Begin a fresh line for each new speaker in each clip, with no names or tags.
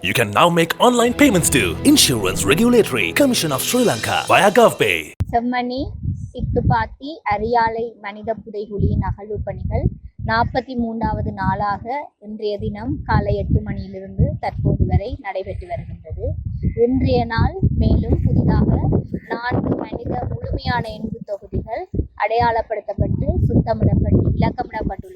You can now make online payments to Insurance Regulatory Commission of Sri Lanka via GovPay.
Chemmani Sithupathi Ariyalai மனித புதைகுழியின் அகழ்வு பணிகள் நாற்பத்தி மூன்றாவது நாளாக இன்றைய தினம் காலை எட்டு மணியிலிருந்து தற்போது வரை நடைபெற்று வருகின்றது. இன்றைய நாள் மேலும் புதிதாக நான்கு மனித முழுமையான எண்பு தொகுதிகள் அடையாளப்படுத்தப்பட்டு சுத்தமிடப்பட்டு இலக்கமிடப்பட்டு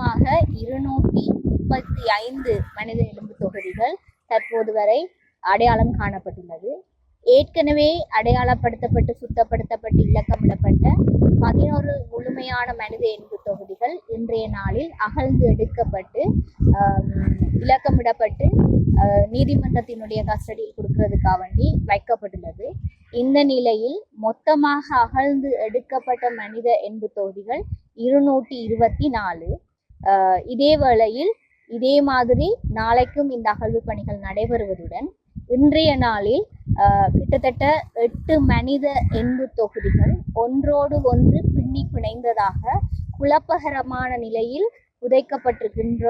மொத்தமாக இருநூற்றி முப்பத்தி ஐந்து மனித எலும்பு தொகுதிகள் தற்போது வரை அடையாளம் காணப்பட்டுள்ளது. ஏற்கனவே அடையாளப்படுத்தப்பட்டு சுத்தப்படுத்தப்பட்டு இலக்கமிடப்பட்ட பதினோரு முழுமையான மனித எலும்பு தொகுதிகள் இன்றைய நாளில் அகழ்ந்து எடுக்கப்பட்டு இலக்கமிடப்பட்டு நீதிமன்றத்தினுடைய கஸ்டடியில் கொடுக்கறதுக்காக வேண்டி வைக்கப்பட்டுள்ளது. இந்த நிலையில் மொத்தமாக அகழ்ந்து எடுக்கப்பட்ட மனித எண்பு தொகுதிகள் இருநூற்றி இருபத்தி நாலு. இதே வேளையில் இதே மாதிரி நாளைக்கும் இந்த அகழ்வு பணிகள் நடைபெறுவதுடன் இன்றைய நாளில் கிட்டத்தட்ட எட்டு மனித எண்பு தொகுதிகள் ஒன்றோடு ஒன்று பின்னி பிணைந்ததாக குழப்பகரமான நிலையில் புதைக்கப்பட்டிருக்கின்ற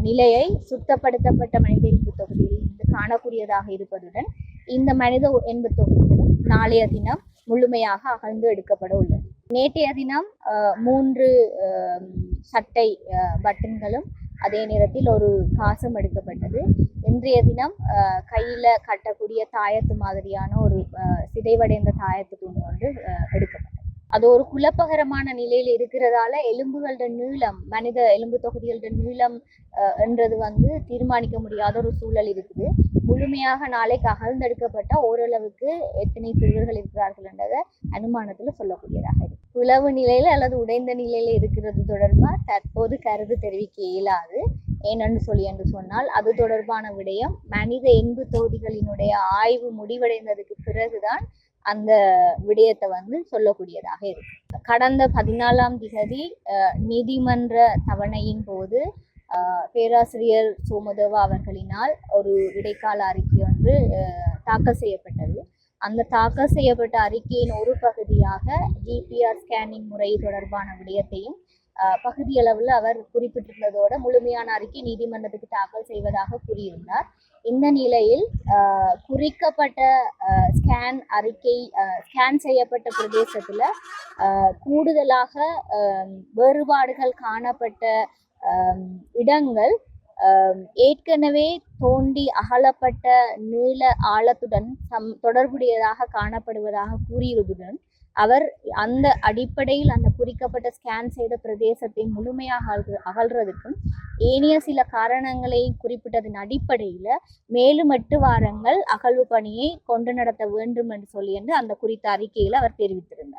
நிலையை சுத்தப்படுத்தப்பட்ட மனித எண்பு தொகுதியில் இருந்து காணக்கூடியதாக இருப்பதுடன் இந்த மனித எண்பு தொகுதிகளும் நாளைய தினம் முழுமையாக அகழ்ந்து எடுக்கப்பட உள்ளது. நேற்றைய தினம் மூன்று சட்டை பட்டன்களும் அதே நேரத்தில் ஒரு காசும் எடுக்கப்பட்டது. இன்றைய தினம் கையில் கையில கட்டக்கூடிய தாயத்து மாதிரியான ஒரு சிதைவடைந்த தாயத்து துணி ஒன்று எடுக்கப்பட்டது. அது ஒரு குழப்பகரமான நிலையில் இருக்கிறதால எலும்புகளோட நீளம் மனித எலும்பு தொகுதிகளோட நீளம் என்றது வந்து தீர்மானிக்க முடியாத ஒரு சூழல் இருக்குது. முழுமையாக நாளைக்கு அகழ்ந்தெடுக்கப்பட்ட ஓரளவுக்கு எத்தனை சிறுவர்கள் இருக்கிறார்கள் என்றதை அனுமானத்துல சொல்லக்கூடியதாக இருக்கு. உளவு நிலையில அல்லது உடைந்த நிலையில இருக்கிறது தொடர்பா தற்போது கருது தெரிவிக்க இயலாது. ஏனென்று சொல்லி என்று சொன்னால் அது தொடர்பான விடயம் மனித எண்பு தொகுதிகளினுடைய ஆய்வு முடிவடைந்ததுக்கு பிறகுதான் அந்த விடயத்தை வந்து சொல்லக்கூடியதாக இருக்கு. கடந்த பதினாலாம் திகதி நீதிமன்ற தவணையின் போது பேராசிரியர் சோமதேவா அவர்களினால் ஒரு இடைக்கால அறிக்கை ஒன்று தாக்கல் செய்யப்பட்டது. அந்த தாக்கல் செய்யப்பட்ட அறிக்கையின் ஒரு பகுதியாக ஜிபிஆர் ஸ்கேனிங் முறை தொடர்பான விடயத்தையும் பகுதியளவில் அவர் குறிப்பிட்டிருந்ததோட முழுமையான அறிக்கை நீதிமன்றத்துக்கு தாக்கல் செய்வதாக கூறியிருந்தார். இந்த நிலையில் குறிக்கப்பட்ட ஸ்கேன் அறிக்கை ஸ்கேன் செய்யப்பட்ட பிரதேசத்தில் கூடுதலாக வேறுபாடுகள் காணப்பட்ட இடங்கள் ஏற்கனவே தோண்டி அகலப்பட்ட நீள ஆழத்துடன் சம் தொடர்புடையதாக காணப்படுவதாக கூறியதுடன் அவர் அந்த அடிப்படையில் அந்த குறிக்கப்பட்ட ஸ்கேன் செய்த பிரதேசத்தை முழுமையாக அகழ்ற அகழ்றதுக்கும் ஏனைய சில காரணங்களை குறிப்பிட்டதன் அடிப்படையில் மேலும் எட்டு வாரங்கள் அகழ்வு பணியை கொண்டு நடத்த வேண்டும் என்று சொல்லி என்று அந்த குறித்த அறிக்கையில் அவர் தெரிவித்திருந்தார்.